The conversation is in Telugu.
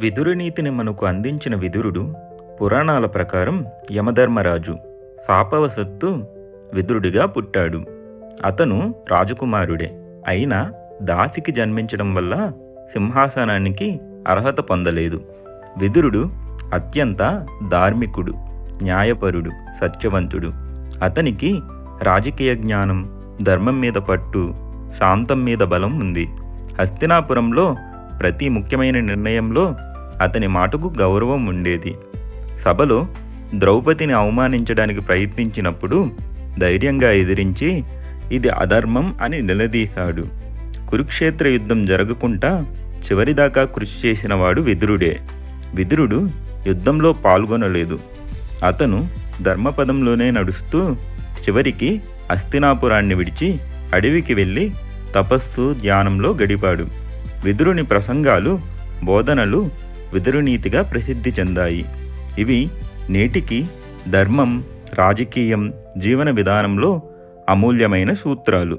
విదురునీతిని మనకు అందించిన విదురుడు పురాణాల ప్రకారం యమధర్మరాజు. శాపవశత్తు విదురుడిగా పుట్టాడు. అతను రాజకుమారుడే. అయినా దాసికి జన్మించడం వల్ల సింహాసనానికి అర్హత పొందలేదు. విదురుడు అత్యంత ధార్మికుడు న్యాయపరుడు సత్యవంతుడు. అతనికి రాజకీయ జ్ఞానం ధర్మం మీద పట్టు శాంతం మీద బలం ఉంది. హస్తినాపురంలో ప్రతి ముఖ్యమైన నిర్ణయంలో అతని మాటకు గౌరవం ఉండేది. సభలో ద్రౌపదిని అవమానించడానికి ప్రయత్నించినప్పుడు ధైర్యంగా ఎదిరించి ఇది అధర్మం అని నిలదీశాడు. కురుక్షేత్ర యుద్ధం జరగకుండా చివరిదాకా కృషి చేసినవాడు విదురుడే. విదురుడు యుద్ధంలో పాల్గొనలేదు. అతను ధర్మపదంలోనే నడుస్తూ చివరికి అస్థినాపురాన్ని విడిచి అడవికి వెళ్ళి తపస్సు ధ్యానంలో గడిపాడు. విదురుని ప్రసంగాలు బోధనలు విదురునీతిగా ప్రసిద్ధి చెందాయి. ఇవి నేటికి ధర్మం రాజకీయం జీవన విధానంలో అమూల్యమైన సూత్రాలు.